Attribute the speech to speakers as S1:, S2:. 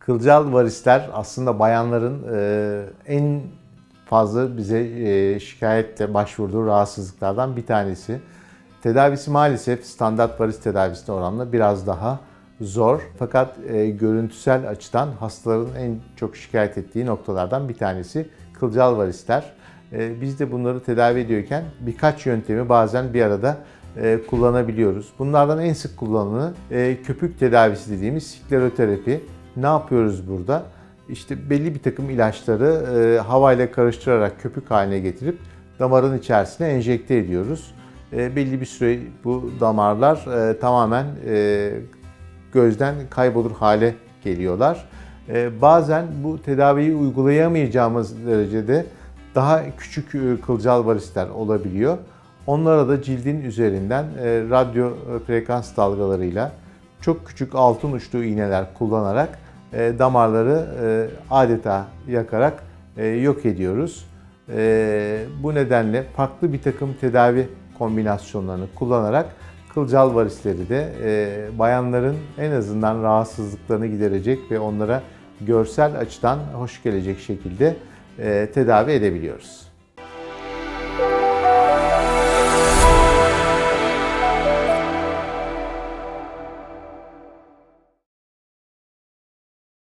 S1: Kılcal varisler aslında bayanların e, en fazla bize e, şikayetle başvurduğu rahatsızlıklardan bir tanesi. Tedavisi maalesef standart varis tedavisine oranla biraz daha zor. Fakat e, görüntüsel açıdan hastaların en çok şikayet ettiği noktalardan bir tanesi kılcal varisler. Biz de bunları tedavi ediyorken birkaç yöntemi bazen bir arada kullanabiliyoruz. Bunlardan en sık kullanılanı köpük tedavisi dediğimiz skleroterapi. Ne yapıyoruz burada? İşte belli bir takım ilaçları e, havayla karıştırarak köpük haline getirip damarın içerisine enjekte ediyoruz. E, belli bir süre bu damarlar e, tamamen e, gözden kaybolur hale geliyorlar. E, bazen bu tedaviyi uygulayamayacağımız derecede daha küçük e, kılcal varisler olabiliyor. Onlara da cildin üzerinden e, radyo frekans dalgalarıyla çok küçük altın uçlu iğneler kullanarak e, damarları e, adeta yakarak e, yok ediyoruz. E, bu nedenle farklı bir takım tedavi kombinasyonlarını kullanarak kılcal varisleri de e, bayanların en azından rahatsızlıklarını giderecek ve onlara görsel açıdan hoş gelecek şekilde e, tedavi edebiliyoruz.